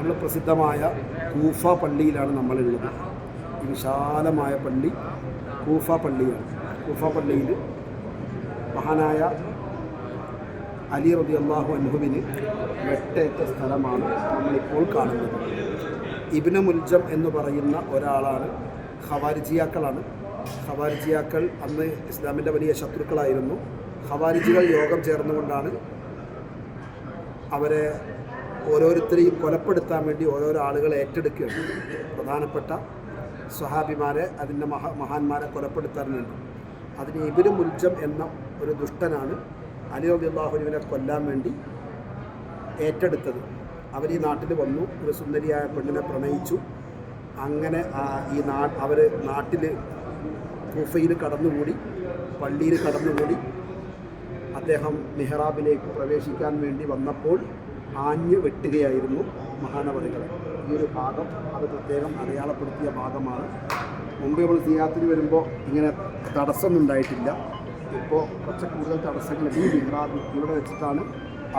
നമ്മൾ പ്രസിദ്ധമായ കൂഫ പള്ളിയിലാണ് നമ്മളുള്ളത്. വിശാലമായ പള്ളി കൂഫ പള്ളിയാണ്. കൂഫ പള്ളിയിൽ മഹാനായ അലി റബി അള്ളാഹു അനുഭവിന് വെട്ടേറ്റ സ്ഥലമാണ് നമ്മളിപ്പോൾ കാണുന്നത്. ഇബിന് മുൽജം എന്ന് പറയുന്ന ഒരാളാണ് ഖവാരിജിയാക്കളാണ്. ഖവാരിജിയാക്കൾ അന്ന് ഇസ്ലാമിന്റെ വലിയ ശത്രുക്കളായിരുന്നു. ഖവാരിജികൾ യോഗം ചേർന്നുകൊണ്ടാണ് അവരെ ഓരോരുത്തരെയും കൊലപ്പെടുത്താൻ വേണ്ടി ഓരോരോ ആളുകൾ ഏറ്റെടുക്കുകയാണ്. പ്രധാനപ്പെട്ട സ്വഹാബിമാരെ അതിന്റെ മഹാ മഹാന്മാരെ കൊലപ്പെടുത്താറുണ്ട് അതിന് ഇബിന് മുൽജം എന്ന ഒരു ദുഷ്ടനാണ് അലി റബി അള്ളാഹുവിനെ കൊല്ലാൻ വേണ്ടി ഏറ്റെടുത്തത്. അവർ ഈ നാട്ടിൽ വന്നു ഒരു സുന്ദരിയായ പെണ്ണിനെ പ്രണയിച്ചു. അങ്ങനെ ഈ നാ അവർ നാട്ടിൽ കൂഫയിൽ കടന്നുകൂടി പള്ളിയിൽ കടന്നുകൂടി അദ്ദേഹം മെഹ്റാബിലേക്ക് പ്രവേശിക്കാൻ വേണ്ടി വന്നപ്പോൾ ആഞ്ഞു വെട്ടുകയായിരുന്നു മഹാനവറികളെ ഈ ഒരു ഭാഗം അത് പ്രത്യേകം അടയാളപ്പെടുത്തിയ ഭാഗമാണ്. മുമ്പ് നമ്മൾ സിയാത്തിന് വരുമ്പോൾ ഇങ്ങനെ തടസ്സമൊന്നും ഉണ്ടായിട്ടില്ല. ഇപ്പോൾ കുറച്ച് കൂടുതൽ തടസ്സങ്ങൾ ഈ മെഹ്റാബ് ഇവിടെ വെച്ചിട്ടാണ്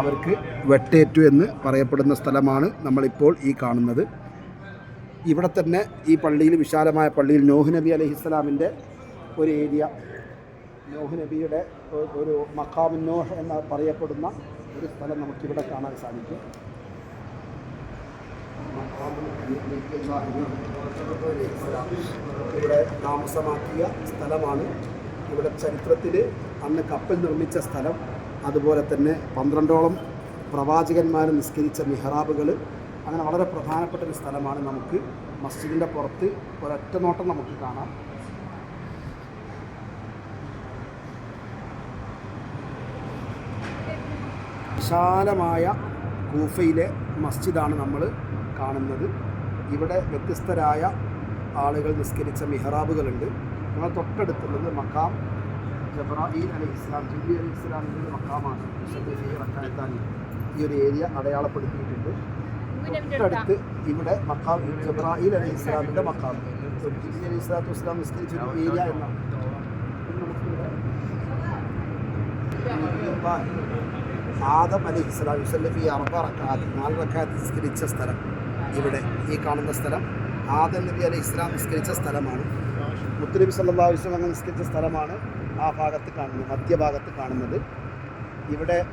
അവർക്ക് വെട്ടേറ്റു എന്ന് പറയപ്പെടുന്ന സ്ഥലമാണ് നമ്മളിപ്പോൾ ഈ കാണുന്നത്. ഇവിടെ തന്നെ ഈ പള്ളിയിൽ വിശാലമായ പള്ളിയിൽ നോഹ് നബി അലഹിസ്സലാമിന്റെ ഒരു ഏരിയ. നോഹ് നബിയുടെ ഒരു മക്കാമിന്നോഹ് നോഹ് എന്ന് പറയപ്പെടുന്ന ഒരു സ്ഥലം നമുക്കിവിടെ കാണാൻ സാധിക്കും. ഇവിടെ താമസമാക്കിയ സ്ഥലമാണ്. ഇവിടെ ചരിത്രത്തിൽ അന്ന് കപ്പൽ നിർമ്മിച്ച സ്ഥലം. അതുപോലെ തന്നെ പന്ത്രണ്ടോളം പ്രവാചകന്മാർ നിസ്കരിച്ച മിഹ്റാബുകൾ. അങ്ങനെ വളരെ പ്രധാനപ്പെട്ട ഒരു സ്ഥലമാണ് നമുക്ക്. മസ്ജിദിന്റെ പുറത്ത് ഒരൊറ്റ നോട്ടം നമുക്ക് കാണാം. വിശാലമായ കൂഫയിലെ മസ്ജിദാണ് നമ്മൾ കാണുന്നത്. ഇവിടെ വ്യത്യസ്തരായ ആളുകൾ നിസ്കരിച്ച മിഹ്റാബുകളുണ്ട്. നമ്മൾ തൊട്ടടുത്തുള്ളത് മക്കാം ജബ്രാഹീൽ അലി ഇസ്ലാം ജിബി അലി ഇസ്ലാമിന്റെ മക്കാമാണ് ഈ ഒരു ഏരിയ അടയാളപ്പെടുത്തിയിട്ടുണ്ട്. തൊട്ടടുത്ത് ഇവിടെ മക്കാം ജബ്രാഹീൽ അലി ഇസ്ലാമിന്റെ മക്കാം ജിബി അലി ഇസ്ലാത്തു ഇസ്ലാം നിസ്കരിച്ച ഒരു ഏരിയ എന്നാണ്. ആദം അലി ഇസ്ലാം യുസല്ലഫി അറബ റക്കാത്ത് നാല് റക്കാത്ത് നിസ്കരിച്ച സ്ഥലം ഇവിടെ ഈ കാണുന്ന സ്ഥലം. ആദം നബി അലി ഇസ്ലാം നിസ്കരിച്ച സ്ഥലമാണ്. മുത്തുനബി സല്ലാ വസ്ലം അങ്ങനെ നിസ്കരിച്ച സ്ഥലമാണ് ആ ഭാഗത്ത് കാണുന്നത് മധ്യഭാഗത്ത് കാണുന്നത്. ഇവിടെ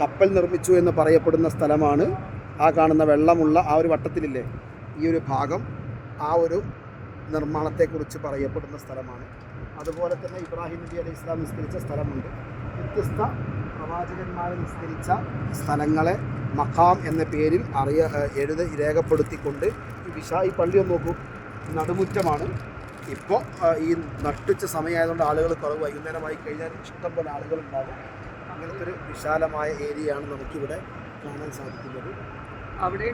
കപ്പൽ നിർമ്മിച്ചു എന്ന് പറയപ്പെടുന്ന സ്ഥലമാണ് ആ കാണുന്ന വെള്ളമുള്ള ആ ഒരു വട്ടത്തിലില്ലേ? ഈ ഒരു ഭാഗം ആ ഒരു നിർമ്മാണത്തെക്കുറിച്ച് പറയപ്പെടുന്ന സ്ഥലമാണ്. അതുപോലെ തന്നെ ഇബ്രാഹിം നബി അലൈഹി ഇസ്ലാം നിസ്കരിച്ച സ്ഥലമുണ്ട്. വ്യത്യസ്ത പ്രവാചകന്മാരെ നിസ്കരിച്ച സ്ഥലങ്ങളെ മഖാം എന്ന പേരിൽ അറിയ എഴുത രേഖപ്പെടുത്തിക്കൊണ്ട് വിശാ ഈ പള്ളി ഒന്ന് നോക്കൂ. നടുമുറ്റമാണ്. ഇപ്പോൾ ഈ നട്ടുച്ച സമയമായതുകൊണ്ട് ആളുകൾ കുറവ് വൈകുന്നേരമായി കഴിഞ്ഞാൽ ഇഷ്ടംപോലെ ആളുകൾ ഉണ്ടാകും അങ്ങനത്തെ ഒരു വിശാലമായ ഏരിയയാണ് നമുക്കിവിടെ കാണാൻ സാധിക്കുന്നത്. അവിടെ